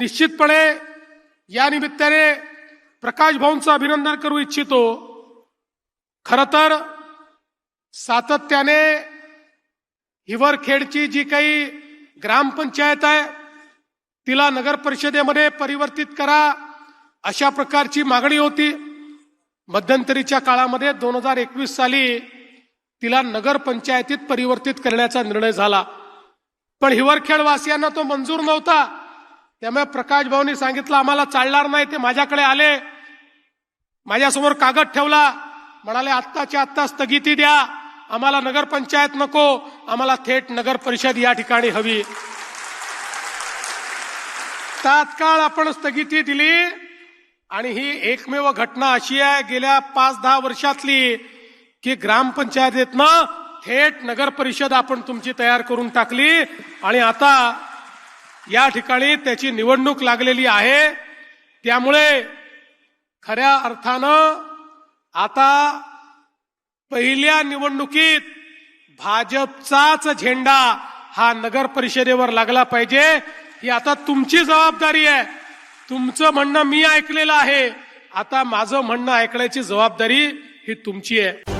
निश्चितपणे या निमित्ताने प्रकाश भाऊंचं अभिनंदन करू इच्छितो. खर तर सातत्याने हिवरखेडची जी काही ग्रामपंचायत आहे तिला नगर परिषदेमध्ये परिवर्तित करा अशा प्रकारची मागणी होती. मध्यंतरीच्या काळामध्ये दोन हजार एकवीस साली तिला नगर पंचायतीत परिवर्तित करण्याचा निर्णय झाला. पण हिवरखेड वासियांना तो मंजूर नव्हता. त्यामुळे प्रकाश भाऊनी सांगितलं आम्हाला चालणार नाही ते माझ्याकडे आले. माझ्यासमोर कागद ठेवला. म्हणाले आत्ताच्या आत्ता स्थगिती द्या. आम्हाला नगरपंचायत नको. आम्हाला थेट नगर परिषद या ठिकाणी हवी. तात्काळ आपण स्थगिती दिली आणि ही एकमेव घटना अशी आहे गेल्या पाच दहा वर्षातली की ग्रामपंचायतीतनं थेट नगर परिषद आपण तुमची तयार करून टाकली. आणि आता या ठिकाणी त्याची निवडणूक लागलेली आहे. त्यामुळे खऱ्या अर्थानं आता पहिल्या निवडणुकीत भाजपचाच झेंडा हा नगर परिषदेवर लागला पाहिजे. ही आता तुमची जबाबदारी आहे. तुमचं म्हणणं मी ऐकलेलं आहे. आता माझं म्हणणं ऐकण्याची जबाबदारी ही तुमची आहे.